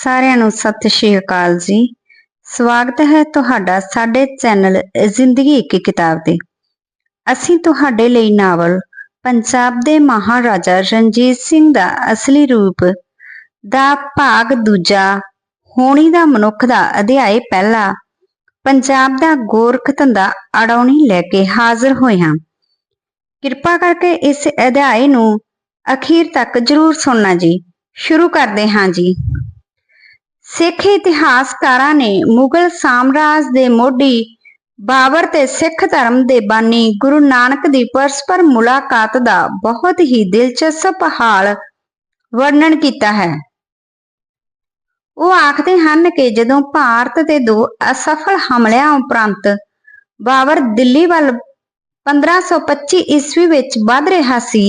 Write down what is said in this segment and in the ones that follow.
ਸਾਰਿਆਂ ਨੂੰ ਸਤਿ ਸ਼੍ਰੀ ਅਕਾਲ ਜੀ। ਸਵਾਗਤ ਹੈ ਤੁਹਾਡਾ ਸਾਡੇ ਚੈਨਲ ਜ਼ਿੰਦਗੀ ਇੱਕ ਕਿਤਾਬ ਤੇ। ਅਸੀਂ ਤੁਹਾਡੇ ਲਈ ਨਾਵਲ ਪੰਜਾਬ ਦੇ ਮਹਾਰਾਜਾ ਰਣਜੀਤ ਸਿੰਘ ਦਾ ਅਸਲੀ ਰੂਪ, ਦਾ ਭਾਗ ਦੂਜਾ, ਹੋਣੀ ਦਾ ਮਨੁੱਖ ਦਾ ਅਧਿਆਇ ਪਹਿਲਾ, ਪੰਜਾਬ ਦਾ ਗੋਰਖ ਧੰਦਾ ਅੜਾਉਣੀ ਲੈ ਕੇ ਹਾਜ਼ਰ ਹੋਏ ਹਾਂ। ਕਿਰਪਾ ਕਰਕੇ ਇਸ ਅਧਿਆਇ ਨੂੰ ਅਖੀਰ ਤੱਕ ਜਰੂਰ ਸੁਣਨਾ ਜੀ। ਸ਼ੁਰੂ ਕਰਦੇ ਹਾਂ ਜੀ। ਸਿੱਖ ਇਤਿਹਾਸਕਾਰਾਂ ਨੇ ਮੁਗਲ ਸਾਮਰਾਜ ਦੇ ਮੋਢੀ ਬਾਬਰ ਤੇ ਸਿੱਖ ਧਰਮ ਦੇ ਬਾਨੀ ਗੁਰੂ ਨਾਨਕ ਦੀ ਪਰਸਪਰ ਮੁਲਾਕਾਤ ਦਾ ਬਹੁਤ ਹੀ ਦਿਲਚਸਪ ਹਾਲ ਵਰਣਨ ਕੀਤਾ ਹੈ। ਉਹ ਆਖਦੇ ਹਨ ਕਿ ਜਦੋਂ ਭਾਰਤ ਦੇ ਦੋ ਅਸਫਲ ਹਮਲਿਆਂ ਉਪਰੰਤ ਬਾਬਰ ਦਿੱਲੀ ਵੱਲ 1525 ਈਸਵੀ ਵਿੱਚ ਵੱਧ ਰਿਹਾ ਸੀ,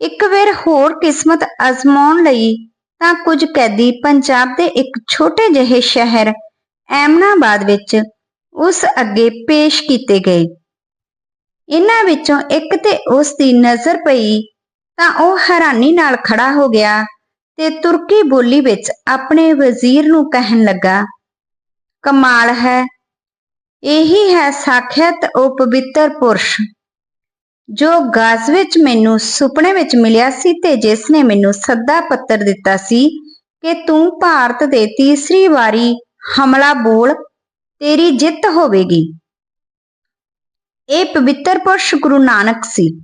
ਇੱਕ ਵੇਰ ਹੋਰ ਕਿਸਮਤ ਅਜ਼ਮਾਉਣ ਲਈ ਤਾਂ ਕੁਝ ਕੈਦੀ ਪੰਜਾਬ ਦੇ ਇੱਕ ਛੋਟੇ ਜਿਹੇ ਸ਼ਹਿਰ ਐਮਨਾਬਾਦ ਵਿੱਚ ਉਸ ਅੱਗੇ ਪੇਸ਼ ਕੀਤੇ ਗਏ। ਇਹਨਾਂ ਵਿੱਚੋਂ ਇੱਕ ਤੇ ਉਸ ਦੀ ਨਜ਼ਰ ਪਈ ਤਾਂ ਉਹ ਹੈਰਾਨੀ ਨਾਲ ਖੜਾ ਹੋ ਗਿਆ ਤੇ ਤੁਰਕੀ ਬੋਲੀ ਵਿੱਚ ਆਪਣੇ ਵਜ਼ੀਰ ਨੂੰ ਕਹਿਣ ਲੱਗਾ, ਕਮਾਲ ਹੈ, ਇਹੀ ਹੈ ਸਾਖਿਅਤ ਉਹ ਪਵਿੱਤਰ ਪੁਰਸ਼। ਜੋ ਗਾਜ਼ ਵਿੱਚ ਮੈਨੂੰ ਸੁਪਨੇ ਵਿੱਚ ਮਿਲਿਆ ਸੀ ਤੇ ਜਿਸ ਨੇ ਮੈਨੂੰ ਸੱਦਾ ਪੱਤਰ ਦਿੱਤਾ ਸੀ ਕਿ ਤੂੰ ਭਾਰਤ ਦੇ ਤੀਸਰੀ ਵਾਰੀ ਹਮਲਾ ਬੋਲ, ਤੇਰੀ ਜਿੱਤ ਹੋਵੇਗੀ। ਇਹ ਪਵਿੱਤਰ ਪੁਰਸ਼ ਗੁਰੂ ਨਾਨਕ ਸੀ।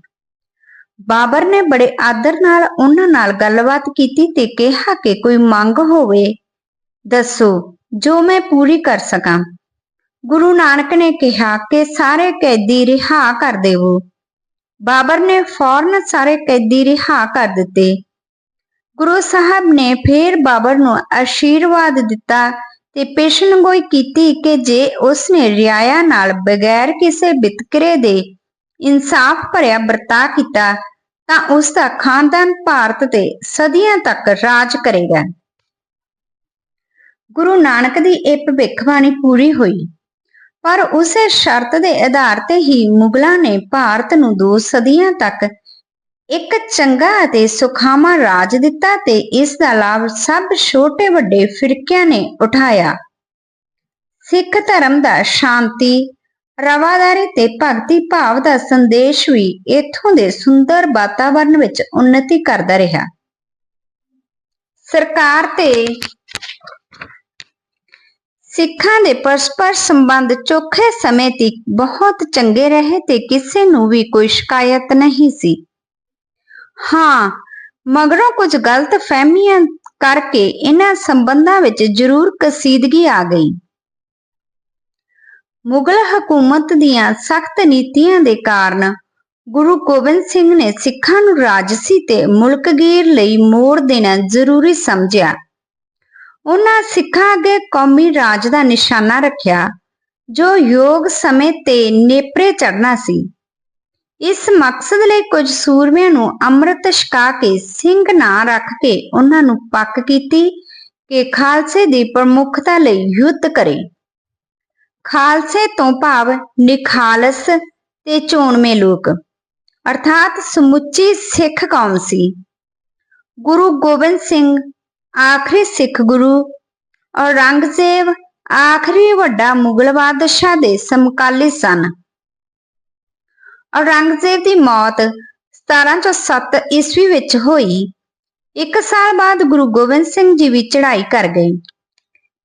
ਬਾਬਰ ਨੇ ਬੜੇ ਆਦਰ ਨਾਲ ਉਹਨਾਂ ਨਾਲ ਗੱਲਬਾਤ ਕੀਤੀ ਤੇ ਕਿਹਾ ਕਿ ਕੋਈ ਮੰਗ ਹੋਵੇ, ਦੱਸੋ, ਜੋ ਮੈਂ ਪੂਰੀ ਕਰ ਸਕਾਂ। ਗੁਰੂ ਨਾਨਕ ਨੇ ਕਿਹਾ ਕਿ ਸਾਰੇ ਕੈਦੀ ਰਿਹਾ ਕਰ ਦੇਵੋ। ਬਾਬਰ ਨੇ ਫੌਰਨ ਸਾਰੇ ਕੈਦੀ ਰਿਹਾ ਕਰ ਦਿੱਤੇ। ਗੁਰੂ ਸਾਹਿਬ ਨੇ ਫੇਰ ਬਾਬਰ ਨੂੰ ਅਸ਼ੀਰਵਾਦ ਦਿੱਤਾ ਤੇ ਪੇਸ਼ਨਗੋਈ ਕੀਤੀ ਕਿ ਜੇ ਉਸ ਨੇ ਰਿਆਇਆ ਨਾਲ ਬਗੈਰ ਕਿਸੇ ਬਿਤਕਰੇ ਦੇ ਇਨਸਾਫ ਭਰਿਆ ਵਰਤਾ ਕੀਤਾ, ਤਾਂ ਉਸ ਦਾ ਖਾਨਦਾਨ ਭਾਰਤ ਤੇ ਸਦੀਆਂ ਤੱਕ ਰਾਜ ਕਰੇਗਾ। ਗੁਰੂ ਨਾਨਕ ਦੀ ਇਹ ਭਵਿੱਖਬਾਣੀ ਪੂਰੀ ਹੋਈ। ਪਰ ਉਸੇ ਸ਼ਰਤ ਦੇ ਆਧਾਰ ਤੇ ਹੀ ਮੁਗਲਾਂ ਨੇ ਭਾਰਤ ਨੂੰ ਦੋ ਸਦੀਆਂ ਤੱਕ ਇੱਕ ਚੰਗਾ ਅਤੇ ਸੁਖਾਵਾਂ ਰਾਜ ਦਿੱਤਾ ਤੇ ਇਸ ਦਾ ਲਾਭ ਸਭ ਛੋਟੇ ਵੱਡੇ ਫਿਰਕਿਆਂ ਨੇ ਉਠਾਇਆ। ਸਿੱਖ ਧਰਮ ਦਾ ਸ਼ਾਂਤੀ, ਰਵਾਦਾਰੀ ਤੇ ਭਗਤੀ ਭਾਵ ਦਾ ਸੰਦੇਸ਼ ਵੀ ਇੱਥੋਂ ਦੇ ਸੁੰਦਰ ਵਾਤਾਵਰਣ ਵਿੱਚ ਉન્નਤੀ ਕਰਦਾ ਰਿਹਾ। ਸਰਕਾਰ ਤੇ ਸਿੱਖਾਂ ਦੇ ਪਰਸਪਰ ਸੰਬੰਧ ਚੋਖੇ ਸਮੇਂ ਤੱਕ ਬਹੁਤ ਚੰਗੇ ਰਹੇ ਤੇ ਕਿਸੇ ਨੂੰ ਵੀ ਕੋਈ ਸ਼ਿਕਾਇਤ ਨਹੀਂ ਸੀ। ਹਾਂ, ਮਗਰੋਂ ਕੁਝ ਗਲਤ ਫਹਿਮੀਆਂ ਕਰਕੇ ਇਹਨਾਂ ਸੰਬੰਧਾਂ ਵਿੱਚ ਜ਼ਰੂਰ ਕਸੀਦਗੀ ਆ ਗਈ। ਮੁਗਲ ਹਕੂਮਤ ਦੀਆਂ ਸਖਤ ਨੀਤੀਆਂ ਦੇ ਕਾਰਨ ਗੁਰੂ ਗੋਬਿੰਦ ਸਿੰਘ ਨੇ ਸਿੱਖਾਂ ਨੂੰ ਰਾਜਸੀ ਤੇ ਮੁਲਕਗੀਰ ਲਈ ਮੋੜ ਦੇਣਾ ਜ਼ਰੂਰੀ ਸਮਝਿਆ। ਉਹਨਾਂ ਸਿੱਖਾਂ ਅੱਗੇ ਕੌਮੀ ਰਾਜ ਦਾ ਨਿਸ਼ਾਨਾ ਰੱਖਿਆ, ਜੋ ਯੋਗ ਸਮੇਂ ਤੇ ਨੇਪਰੇ ਚੜਨਾ ਸੀ। ਇਸ ਮਕਸਦ ਲਈ ਕੁਝ ਸੂਰਮਿਆਂ ਨੂੰ ਅੰਮ੍ਰਿਤ ਛਕਾ ਕੇ ਸਿੰਘ ਨਾਂ ਰੱਖ ਕੇ ਉਹਨਾਂ ਨੂੰ ਪੱਕ ਕੀਤੀ ਕਿ ਖਾਲਸੇ ਦੀ ਪ੍ਰਮੁੱਖਤਾ ਲਈ ਯੁੱਧ ਕਰੇ। ਖਾਲਸੇ ਤੋਂ ਭਾਵ ਨਿਖਾਲਸ ਤੇ ਚੋਣਵੇਂ ਲੋਕ, ਅਰਥਾਤ ਸਮੁੱਚੀ ਸਿੱਖ ਕੌਮ ਸੀ। ਗੁਰੂ ਗੋਬਿੰਦ ਸਿੰਘ ਆਖਰੀ ਸਿੱਖ ਗੁਰੂ ਔਰੰਗਜ਼ੇਬ ਆਖਰੀ ਵੱਡਾ ਮੁਗਲ ਬਾਦਸ਼ਾਹ ਦੇ ਸਮਕਾਲੀ ਸਨ। ਔਰੰਗਜ਼ੇਬ ਦੀ ਮੌਤ 1707 ਈਸਵੀ ਵਿੱਚ ਹੋਈ। ਇੱਕ ਸਾਲ ਬਾਅਦ ਗੁਰੂ ਗੋਬਿੰਦ ਸਿੰਘ ਜੀ ਵੀ ਚੜ੍ਹਾਈ ਕਰ ਗਏ।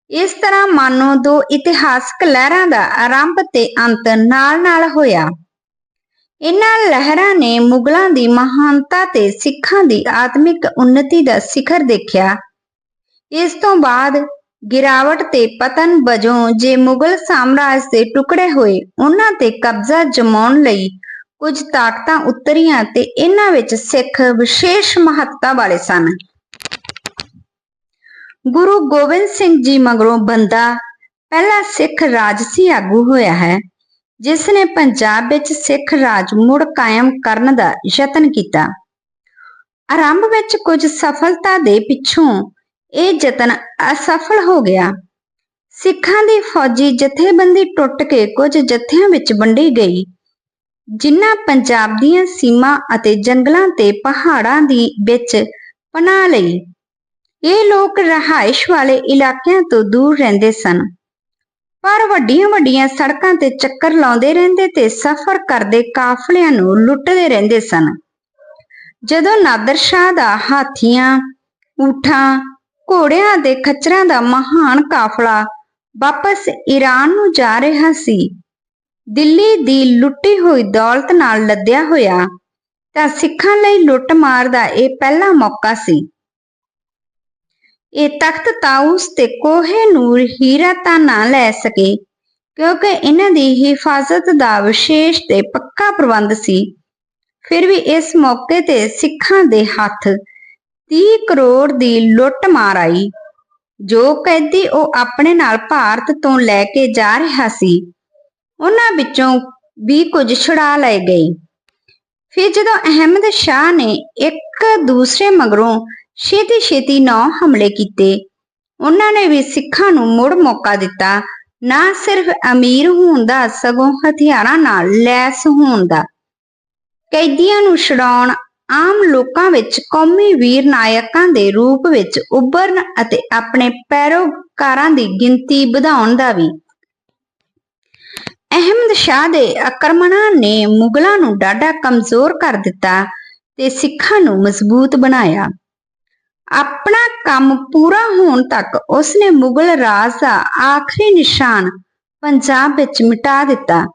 ਇਸ ਤਰ੍ਹਾਂ ਮਾਨੋ ਦੋ ਇਤਿਹਾਸਕ ਲਹਿਰਾਂ ਦਾ ਆਰੰਭ ਤੇ ਅੰਤ ਨਾਲ-ਨਾਲ ਹੋਇਆ। ਇਹਨਾਂ ਲਹਿਰਾਂ ਨੇ ਮੁਗਲਾਂ ਦੀ ਮਹਾਨਤਾ ਤੇ ਸਿੱਖਾਂ ਦੀ ਆਤਮਿਕ ਉન્નਤੀ ਦਾ ਸਿਖਰ ਦੇਖਿਆ ਇਸ ਤੋਂ ਬਾਅਦ ਗਿਰਾਵਟ ਤੇ ਪਤਨ ਵਜੋਂ ਜੇ ਮੁਗਲ ਸਾਮਰਾਜ ਦੇ ਟੁਕੜੇ ਹੋਏ, ਉਹਨਾਂ ਤੇ ਕਬਜ਼ਾ ਜਮਾਉਣ ਲਈ ਕੁਝ ਤਾਕਤਾਂ ਉਤਰੀਆਂ ਤੇ ਇਹਨਾਂ ਵਿੱਚ ਸਿੱਖ ਵਿਸ਼ੇਸ਼ ਮਹੱਤਤਾ ਵਾਲੇ ਸਨ। ਗੁਰੂ ਗੋਬਿੰਦ ਸਿੰਘ ਜੀ ਮਗਰੋਂ ਬੰਦਾ ਪਹਿਲਾ ਸਿੱਖ ਰਾਜਸੀ ਆਗੂ ਹੋਇਆ ਹੈ ਜਿਸ ਨੇ ਪੰਜਾਬ ਵਿੱਚ ਸਿੱਖ ਰਾਜ ਮੁੜ ਕਾਇਮ ਕਰਨ ਦਾ ਯਤਨ ਕੀਤਾ। ਆਰੰਭ ਵਿੱਚ ਕੁਝ ਸਫਲਤਾ ਦੇ ਪਿੱਛੋਂ ਇਹ ਯਤਨ ਅਸਫਲ ਹੋ ਗਿਆ। ਸਿੱਖਾਂ ਦੀ ਫੌਜੀ ਜਥੇਬੰਦੀ ਟੁੱਟ ਕੇ ਕੁਝ ਜਥਿਆਂ ਵਿੱਚ ਵੰਡੀ ਗਈ, ਜਿਨ੍ਹਾਂ ਪੰਜਾਬ ਦੀਆਂ ਸੀਮਾ ਅਤੇ ਜੰਗਲਾਂ ਤੇ ਪਹਾੜਾਂ ਦੀ ਵਿੱਚ ਪਨਾਹ ਲਈ। ਇਹ ਲੋਕ ਰਹਾਇਸ਼ ਵਾਲੇ ਇਲਾਕਿਆਂ ਤੋਂ ਦੂਰ ਰਹਿੰਦੇ ਸਨ, ਪਰ ਵੱਡੀਆਂ-ਵੱਡੀਆਂ ਸੜਕਾਂ ਤੇ ਚੱਕਰ ਲਾਉਂਦੇ ਰਹਿੰਦੇ ਤੇ ਸਫ਼ਰ ਕਰਦੇ ਕਾਫਲਿਆਂ ਨੂੰ ਲੁੱਟਦੇ ਰਹਿੰਦੇ ਸਨ। ਜਦੋਂ ਨਾਦਰ ਸ਼ਾਹ ਦਾ ਹਾਥੀਆਂ, ਊਠਾਂ ਘੋੜਿਆਂ ਦੇ ਖੱਚਰਾਂ ਦਾ ਮਹਾਨ ਕਾਫਲਾ ਵਾਪਸ ਈਰਾਨ ਨੂੰ ਜਾ ਰਿਹਾ ਸੀ। ਦਿੱਲੀ ਦੀ ਲੁੱਟੀ ਹੋਈ ਦੌਲਤ ਨਾਲ ਲੱਦਿਆ ਹੋਇਆ, ਤਾਂ ਸਿੱਖਾਂ ਲਈ ਲੁੱਟਮਾਰ ਦਾ ਇਹ ਪਹਿਲਾ ਮੌਕਾ ਸੀ। ਇਹ ਤਖਤ ਤਾਊਸ ਤੇ ਕੋਹੇ ਨੂਰ ਹੀਰਾ ਤਾਂ ਨਾ ਲੈ ਸਕੇ, ਕਿਉਂਕਿ ਇਹਨਾਂ ਦੀ ਹਿਫਾਜ਼ਤ ਦਾ ਵਿਸ਼ੇਸ਼ ਤੇ ਪੱਕਾ ਪ੍ਰਬੰਧ ਸੀ। ਫਿਰ ਵੀ ਇਸ ਮੌਕੇ ਤੇ ਸਿੱਖਾਂ ਦੇ ਹੱਥ 30 ਕਰੋੜ ਦੀ ਲੁੱਟ ਮਾਰ ਆਈ। ਜੋ ਕੈਦੀ ਉਹ ਆਪਣੇ ਨਾਲ ਭਾਰਤ ਤੋਂ ਲੈ ਕੇ ਜਾ ਰਿਹਾ ਸੀ, ਉਹਨਾਂ ਵਿੱਚੋਂ ਵੀ ਕੁਝ ਛੁਡਾ ਲਏ ਗਏ। ਫਿਰ ਜਦੋਂ ਅਹਿਮਦ ਸ਼ਾਹ ਨੇ ਇੱਕ ਦੂਸਰੇ ਮਗਰੋਂ ਛੇਤੀ ਛੇਤੀ ਨੌ ਹਮਲੇ ਕੀਤੇ, ਉਹਨਾਂ ਨੇ ਵੀ ਸਿੱਖਾਂ ਨੂੰ ਮੁੜ ਮੌਕਾ ਦਿੱਤਾ, ਨਾ ਸਿਰਫ ਅਮੀਰ ਹੋਣ ਦਾ, ਸਗੋਂ ਹਥਿਆਰਾਂ ਨਾਲ ਲੈਸ ਹੋਣ ਦਾ। ਕੈਦੀਆਂ ਨੂੰ ਛਡਾਉਣ ਆਮ ਲੋਕਾਂ ਵਿੱਚ ਕੌਮੀ ਵੀਰ ਨਾਇਕਾਂ ਦੇ ਰੂਪ ਵਿੱਚ ਉੱਭਰਨ ਅਤੇ ਆਪਣੇ ਪੈਰੋਕਾਰਾਂ ਦੀ ਗਿਣਤੀ ਵਧਾਉਣ ਦਾ ਵੀ। ਅਹਿਮਦ ਸ਼ਾਹ ਦੇ ਆਕਰਮਣਾਂ ਨੇ ਮੁਗਲਾਂ ਨੂੰ ਡਾਢਾ ਕਮਜ਼ੋਰ ਕਰ ਦਿੱਤਾ ਤੇ ਸਿੱਖਾਂ ਨੂੰ ਮਜ਼ਬੂਤ ਬਣਾਇਆ। ਆਪਣਾ ਕੰਮ ਪੂਰਾ ਹੋਣ ਤੱਕ ਉਸਨੇ ਮੁਗਲ ਰਾਜ ਦਾ ਆਖਰੀ ਨਿਸ਼ਾਨ ਪੰਜਾਬ ਵਿੱਚ ਮਿਟਾ ਦਿੱਤਾ।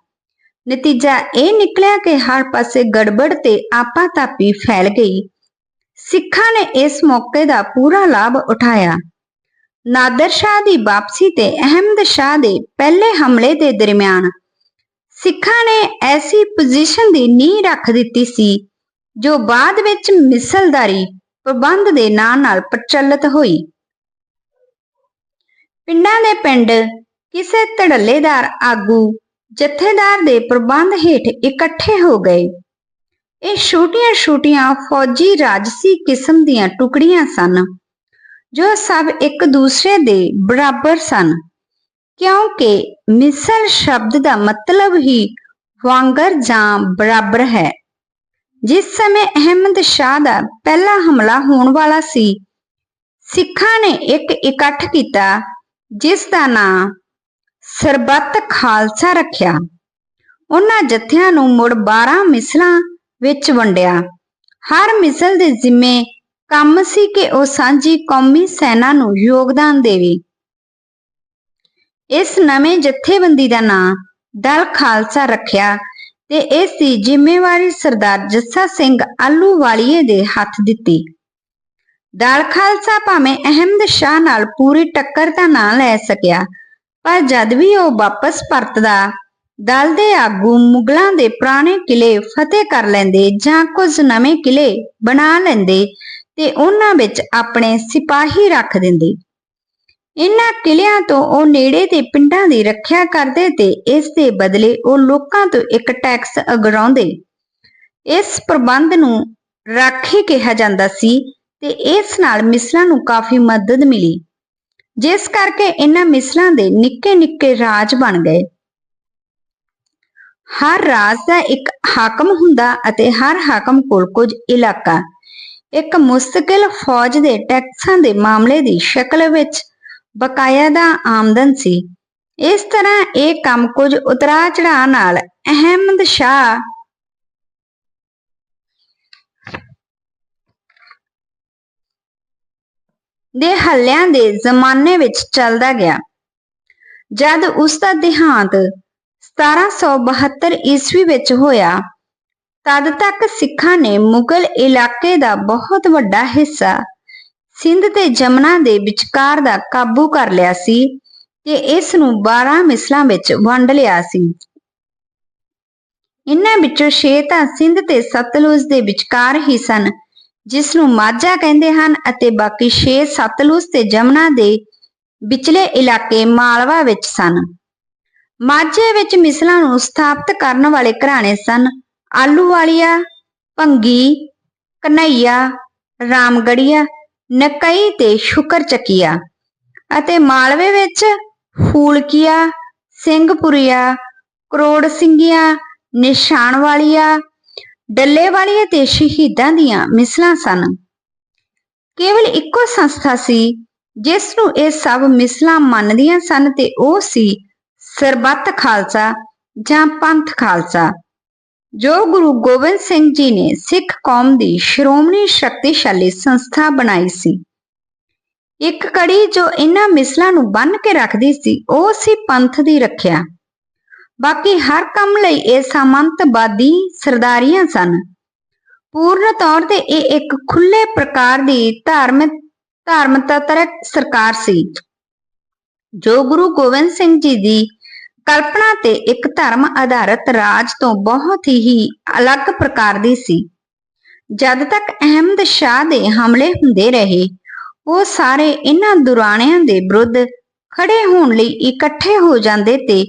ਨਤੀਜਾ ਇਹ ਨਿਕਲਿਆ ਕਿ ਹਰ ਪਾਸੇ ਗੜਬੜ ਤੇ ਆਪਾ ਤਾਪੀ ਫੈਲ ਗਈ। ਸਿੱਖਾਂ ਨੇ ਇਸ ਮੌਕੇ ਦਾ ਪੂਰਾ ਲਾਭ ਉਠਾਇਆ। ਨਾਦਰ ਸ਼ਾਹ ਦੀ ਵਾਪਸੀ ਤੇ ਅਹਿਮਦ ਸ਼ਾਹ ਦੇ ਪਹਿਲੇ ਹਮਲੇ ਦੇ ਦਰਮਿਆਨ ਸਿੱਖਾਂ ਨੇ ਐਸੀ ਪੋਜੀਸ਼ਨ ਦੀ ਨੀਂਹ ਰੱਖ ਦਿੱਤੀ ਸੀ, ਜੋ ਬਾਅਦ ਵਿੱਚ ਮਿਸਲਦਾਰੀ ਪ੍ਰਬੰਧ ਦੇ ਨਾਂ ਨਾਲ ਪ੍ਰਚਲਿਤ ਹੋਈ। ਪਿੰਡਾਂ ਦੇ ਪਿੰਡ ਕਿਸੇ ਧੜੱਲੇਦਾਰ ਆਗੂ ਜਥੇਦਾਰ ਦੇ ਪ੍ਰਬੰਧ ਹੇਠ ਇਕੱਠੇ ਹੋ ਗਏ। ਇਹ ਛੋਟੀਆਂ-ਛੋਟੀਆਂ ਫੌਜੀ ਰਾਜਸੀ ਕਿਸਮ ਦੀਆਂ ਟੁਕੜੀਆਂ ਸਨ, ਜੋ ਸਭ ਇੱਕ ਦੂਸਰੇ ਦੇ ਬਰਾਬਰ ਸਨ, ਕਿਉਂਕਿ ਮਿਸਲ ਸ਼ਬਦ ਦਾ ਮਤਲਬ ਹੀ ਵਾਂਗਰ ਜਾਂ ਬਰਾਬਰ ਹੈ। ਜਿਸ ਸਮੇਂ ਅਹਿਮਦ ਸ਼ਾਹ ਦਾ ਪਹਿਲਾ ਹਮਲਾ ਹੋਣ ਵਾਲਾ ਸੀ, ਸਿੱਖਾਂ ਨੇ ਇੱਕ ਇਕੱਠ ਕੀਤਾ, ਜਿਸ ਦਾ ਨਾਂ ਸਰਬੱਤ ਖਾਲਸਾ ਰੱਖਿਆ। ਉਹਨਾਂ ਜਥਿਆਂ ਨੂੰ ਮੁੜ 12 ਮਿਸਲਾਂ ਵਿੱਚ ਵੰਡਿਆ। ਹਰ ਮਿਸਲ ਦੇ ਜ਼ਿੰਮੇ ਕੰਮ ਸੀ ਕਿ ਉਹ ਸਾਂਝੀ ਕੌਮੀ ਸੈਨਾ ਨੂੰ ਯੋਗਦਾਨ ਦੇਵੇ। ਇਸ ਨਵੇਂ ਜਥੇਬੰਦੀ ਦਾ ਨਾਂ ਦਲ ਖਾਲਸਾ ਰੱਖਿਆ ਤੇ ਇਸ ਦੀ ਜ਼ਿੰਮੇਵਾਰੀ ਸਰਦਾਰ ਜੱਸਾ ਸਿੰਘ ਆਲੂਵਾਲੀਏ ਦੇ ਹੱਥ ਦਿੱਤੀ। ਦਲ ਖਾਲਸਾ ਭਾਵੇਂ ਅਹਿਮਦ ਸ਼ਾਹ ਨਾਲ ਪੂਰੀ ਟੱਕਰ ਦਾ ਨਾਂ ਲੈ ਸਕਿਆ ਪਰ ਜਦ ਵੀ ਉਹ ਵਾਪਸ ਪਰਤਦਾ, ਦਲ ਦੇ ਆਗੂ ਮੁਗਲਾਂ ਦੇ ਪੁਰਾਣੇ ਕਿਲੇ ਫਤਿਹ ਕਰ ਲੈਂਦੇ ਜਾਂ ਕੁਝ ਨਵੇਂ ਕਿਲੇ ਬਣਾ ਲੈਂਦੇ ਤੇ ਉਹਨਾਂ ਵਿੱਚ ਆਪਣੇ ਸਿਪਾਹੀ ਰੱਖ ਦਿੰਦੇ। ਇਹਨਾਂ ਕਿਲਿਆਂ ਤੋਂ ਉਹ ਨੇੜੇ ਦੇ ਪਿੰਡਾਂ ਦੀ ਰੱਖਿਆ ਕਰਦੇ ਤੇ ਇਸ ਦੇ ਬਦਲੇ ਉਹ ਲੋਕਾਂ ਤੋਂ ਇੱਕ ਟੈਕਸ ਅਗਰਾਉਂਦੇ। ਇਸ ਪ੍ਰਬੰਧ ਨੂੰ ਰਾਖੀ ਕਿਹਾ ਜਾਂਦਾ ਸੀ ਤੇ ਇਸ ਨਾਲ ਮਿਸਲਾਂ ਨੂੰ ਕਾਫੀ ਮਦਦ ਮਿਲੀ। ਜਿਸ ਕਰਕੇ ਇਹਨਾਂ ਮਿਸਲਾਂ ਦੇ ਨਿੱਕੇ-ਨਿੱਕੇ ਰਾਜ ਬਣ ਗਏ। ਹਰ ਰਾਜ ਦਾ ਇੱਕ ਹਾਕਮ ਹੁੰਦਾ ਅਤੇ ਹਰ ਹਾਕਮ ਕੋਲ ਕੁਝ ਇਲਾਕਾ। ਇੱਕ ਮੁਸਤਕਿਲ ਫੌਜ ਦੇ ਟੈਕਸਾਂ ਦੇ ਮਾਮਲੇ ਦੀ ਸ਼ਕਲ ਵਿੱਚ ਬਕਾਇਆ ਦਾ ਆਮਦਨ ਸੀ। ਇਸ ਤਰ੍ਹਾਂ ਇਹ ਕੰਮ ਕੁਝ ਉਤਰਾ ਚੜਾ ਨਾਲ ਅਹਿਮਦ ਸ਼ਾਹ ਦੇ ਹੱਲਿਆਂ ਦੇ ਜ਼ਮਾਨੇ ਵਿੱਚ ਚੱਲਦਾ ਗਿਆ। ਜਦ ਉਸ ਦਾ ਦੇਹਾਂਤ 1772 ਈਸਵੀ ਵਿੱਚ ਹੋਇਆ, ਤਦ ਤੱਕ ਸਿੱਖਾਂ ਨੇ ਮੁਗਲ ਇਲਾਕੇ ਦਾ ਬਹੁਤ ਵੱਡਾ ਹਿੱਸਾ ਸਿੰਧ ਤੇ ਜਮਨਾ ਦੇ ਵਿਚਕਾਰ ਦਾ ਕਾਬੂ ਕਰ ਲਿਆ ਸੀ ਤੇ ਇਸ ਨੂੰ 12 ਮਿਸਲਾਂ ਵਿੱਚ ਵੰਡ ਲਿਆ ਸੀ। ਇਨ੍ਹਾਂ ਵਿੱਚੋਂ 6 ਤਾਂ ਸਿੰਧ ਤੇ ਸਤਲੁਜ ਦੇ ਵਿਚਕਾਰ ਹੀ ਸਨ ਜਿਸ ਨੂੰ ਮਾਝਾ ਕਹਿੰਦੇ ਹਨ ਅਤੇ ਬਾਕੀ 6 ਸਤਲੁਜ ਤੇ ਜਮਨਾ ਦੇ ਵਿਚਲੇ ਇਲਾਕੇ ਮਾਲਵਾ ਵਿੱਚ ਸਨ। ਮਾਝੇ ਵਿੱਚ ਮਿਸਲਾਂ ਨੂੰ ਸਥਾਪਿਤ ਕਰਨ ਵਾਲੇ ਘਰਾਣੇ ਸਨ ਆਲੂ ਵਾਲੀਆ ਭੰਗੀ, ਕਨਈਆ, ਰਾਮਗੜੀਆ, ਨਕਈ ਤੇ ਸ਼ੁਕਰ ਚੱਕੀਆ ਅਤੇ ਮਾਲਵੇ ਵਿੱਚ ਫੂਲਕੀਆ ਸਿੰਘਪੁਰੀਆ ਕਰੋੜ ਸਿੰਘੀਆ ਨਿਸ਼ਾਨ ਵਾਲੀਆ ਡੱਲੇ ਵਾਲੀਆ ਤੇ ਸ਼ਹੀਦਾਂ ਦੀਆਂ ਮਿਸਲਾਂ ਸਨ। ਕੇਵਲ ਇੱਕੋ ਸੰਸਥਾ ਸੀ, ਜਿਸ ਨੂੰ ਇਹ ਸਭ ਮਿਸਲਾਂ ਮੰਨਦੀਆਂ ਸਨ ਤੇ ਉਹ ਸੀ ਸਰਬੱਤ ਖਾਲਸਾ ਜਾਂ ਪੰਥ ਖਾਲਸਾ, ਜੋ ਗੁਰੂ ਗੋਬਿੰਦ ਸਿੰਘ ਜੀ ਨੇ ਸਿੱਖ ਕੌਮ ਦੀ ਸ਼੍ਰੋਮਣੀ ਸ਼ਕਤੀਸ਼ਾਲੀ ਸੰਸਥਾ ਬਣਾਈ ਸੀ। ਇੱਕ ਕੜੀ ਜੋ ਇਹਨਾਂ ਮਿਸਲਾਂ ਨੂੰ ਬੰਨ ਕੇ ਰੱਖਦੀ ਸੀ, ਉਹ ਸੀ ਪੰਥ ਦੀ ਰੱਖਿਆ। ਬਾਕੀ ਹਰ ਕੰਮ ਲਈ ਇਹ ਸਾਮੰਤਵਾਦੀ ਸਰਦਾਰੀਆਂ ਸਨ। ਪੂਰਨ ਤੌਰ ਤੇ ਇਹ ਇੱਕ ਖੁੱਲੇ ਪ੍ਰਕਾਰ ਦੀ ਧਾਰਮਿਕ ਧਰਮਤਤਰਕ ਸਰਕਾਰ ਸੀ। ਜੋ ਗੁਰੂ ਗੋਬਿੰਦ ਸਿੰਘ ਜੀ ਦੀ ਕਲਪਨਾ ਤੇ ਇੱਕ ਧਰਮ ਆਧਾਰਿਤ ਰਾਜ ਤੋਂ ਬਹੁਤ ਹੀ ਅਲੱਗ ਪ੍ਰਕਾਰ ਦੀ ਸੀ। ਜਦ ਤੱਕ ਅਹਿਮਦ ਸ਼ਾਹ ਦੇ ਹਮਲੇ ਹੁੰਦੇ ਰਹੇ, ਉਹ ਸਾਰੇ ਇਹਨਾਂ ਦੁਰਾਣਿਆਂ ਦੇ ਵਿਰੁੱਧ ਖੜੇ ਹੋਣ ਲਈ ਇਕੱਠੇ ਹੋ ਜਾਂਦੇ ਤੇ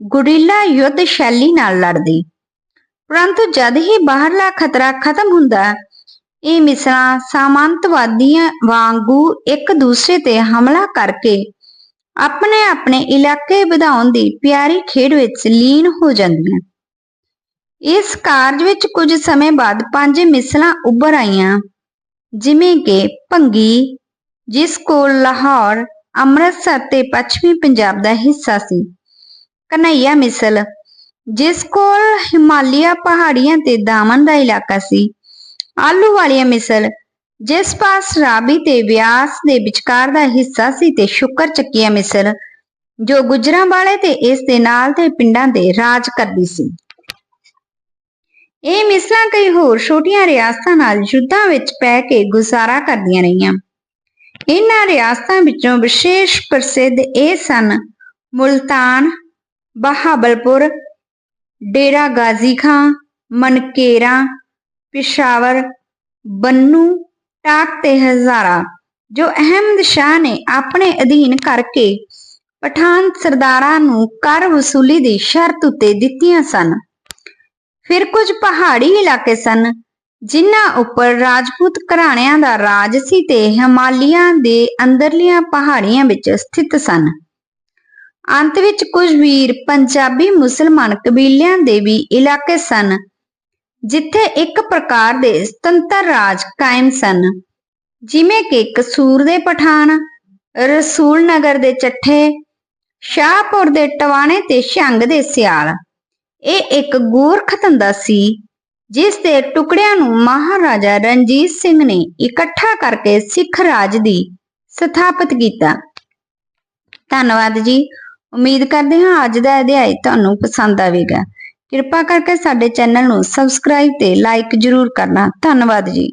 ਗੁਰੀਲਾ ਯੁੱਧ ਸ਼ੈਲੀ ਨਾਲ ਲੜਦੀ। ਪਰੰਤੂ ਜਦ ਹੀ ਬਾਹਰਲਾ ਖਤਰਾ ਖਤਮ ਹੁੰਦਾ, ਇਹ ਮਿਸਲਾਂ ਸਾਮੰਤਵਾਦੀਆਂ ਵਾਂਗੂ ਇੱਕ ਦੂਸਰੇ ਤੇ ਹਮਲਾ ਕਰਕੇ ਆਪਣੇ ਆਪਣੇ ਇਲਾਕੇ ਵਧਾਉਣ ਦੀ ਪਿਆਰੀ ਖੇਡ ਵਿੱਚ ਲੀਨ ਹੋ ਜਾਂਦੀਆਂ। ਇਸ ਕਾਰਜ ਵਿੱਚ ਕੁਝ ਸਮੇਂ ਬਾਅਦ ਪੰਜ ਮਿਸਲਾਂ ਉੱਭਰ ਆਈਆਂ, ਜਿਵੇਂ ਕਿ ਭੰਗੀ, ਜਿਸ ਕੋਲ ਲਾਹੌਰ, ਅੰਮ੍ਰਿਤਸਰ ਤੇ ਪੱਛਮੀ ਪੰਜਾਬ ਦਾ ਹਿੱਸਾ ਸੀ। ਕਨਈਆ ਮਿਸਲ, ਜਿਸ ਕੋਲ ਹਿਮਾਲਿਆ ਪਹਾੜੀਆਂ ਤੇ ਦਾਮਨ ਦਾ ਇਲਾਕਾ ਸੀ। ਆਲੂ ਵਾਲੀਆ ਮਿਸਲ, ਜਿਸ ਪਾਸ ਰਾਬੀ ਤੇ ਵਿਆਸ ਦੇ ਵਿਚਕਾਰ ਦਾ ਹਿੱਸਾ ਸੀ ਤੇ ਸ਼ੁਕਰ ਚੱਕੀਆ ਮਿਸਲ, ਜੋ ਗੁਜਰਾਂ ਵਾਲੇ ਤੇ ਇਸ ਦੇ ਨਾਲ ਦੇ ਪਿੰਡਾਂ ਦੇ ਰਾਜ ਕਰਦੀ ਸੀ। ਇਹ ਮਿਸਲਾਂ ਕਈ ਹੋਰ ਛੋਟੀਆਂ ਰਿਆਸਤਾਂ ਨਾਲ ਯੁੱਧਾਂ ਵਿੱਚ ਪੈ ਕੇ ਗੁਜ਼ਾਰਾ ਕਰਦੀਆਂ ਰਹੀਆਂ। ਇਹਨਾਂ ਰਿਆਸਤਾਂ ਵਿੱਚੋਂ ਵਿਸ਼ੇਸ਼ ਪ੍ਰਸਿੱਧ ਇਹ ਸਨ, ਮੁਲਤਾਨ ਬਹਾਬਲਪੁਰ ਡੇਰਾ ਗਾਜ਼ੀ ਖਾਂ, ਮਨਕੇਰਾ, ਪਿਸ਼ਾਵਰ, ਬੰਨੂ, ਟਾਕ ਤੇ ਹਜ਼ਾਰਾ, ਜੋ ਅਹਿਮਦ ਸ਼ਾਹ ਨੇ ਆਪਣੇ ਅਧੀਨ ਕਰਕੇ ਪਠਾਨ ਸਰਦਾਰਾਂ ਨੂੰ ਕਰ ਵਸੂਲੀ ਦੀ ਸ਼ਰਤ ਉੱਤੇ ਦਿੱਤੀਆਂ ਸਨ। ਫਿਰ ਕੁਝ ਪਹਾੜੀ ਇਲਾਕੇ ਸਨ, ਜਿਨ੍ਹਾਂ ਉੱਪਰ ਰਾਜਪੂਤ ਘਰਾਣਿਆਂ ਦਾ ਰਾਜ ਸੀ ਤੇ ਹਿਮਾਲਿਆ ਦੇ ਅੰਦਰਲੀਆਂ ਪਹਾੜੀਆਂ ਵਿੱਚ ਸਥਿਤ ਸਨ। ਅੰਤ ਵਿੱਚ ਕੁਝ ਵੀਰ ਪੰਜਾਬੀ ਮੁਸਲਮਾਨ ਕਬੀਲਿਆਂ ਦੇ ਵੀ ਇਲਾਕੇ ਸਨ, ਜਿੱਥੇ ਇੱਕ ਪ੍ਰਕਾਰ ਦੇ ਸੁਤੰਤਰ ਰਾਜ ਕਾਇਮ ਸਨ, ਜਿਵੇਂ ਕਿ ਕਸੂਰ ਦੇ ਪਠਾਨ, ਰਸੂਲ ਨਗਰ ਦੇ ਚੱਠੇ, ਸ਼ਾਹਪੁਰ ਦੇ ਟਵਾਣੇ ਤੇ ਸ਼ੰਗ ਦੇ ਸਿਆਲ। ਇਹ ਇੱਕ ਗੋਰਖ ਧੰਦਾ ਸੀ, ਜਿਸ ਦੇ ਟੁਕੜਿਆਂ ਨੂੰ ਮਹਾਰਾਜਾ ਰਣਜੀਤ ਸਿੰਘ ਨੇ ਇਕੱਠਾ ਕਰਕੇ ਸਿੱਖ ਰਾਜ ਦੀ ਸਥਾਪਿਤ ਕੀਤਾ। ਧੰਨਵਾਦ ਜੀ। ਉਮੀਦ ਕਰਦੇ ਹਾਂ ਅੱਜ ਦਾ ਅਧਿਆਇ ਤੁਹਾਨੂੰ ਪਸੰਦ ਆਵੇਗਾ। ਕਿਰਪਾ ਕਰਕੇ ਸਾਡੇ ਚੈਨਲ ਨੂੰ ਸਬਸਕ੍ਰਾਈਬ ਤੇ ਲਾਈਕ ਜ਼ਰੂਰ ਕਰਨਾ। ਧੰਨਵਾਦ ਜੀ।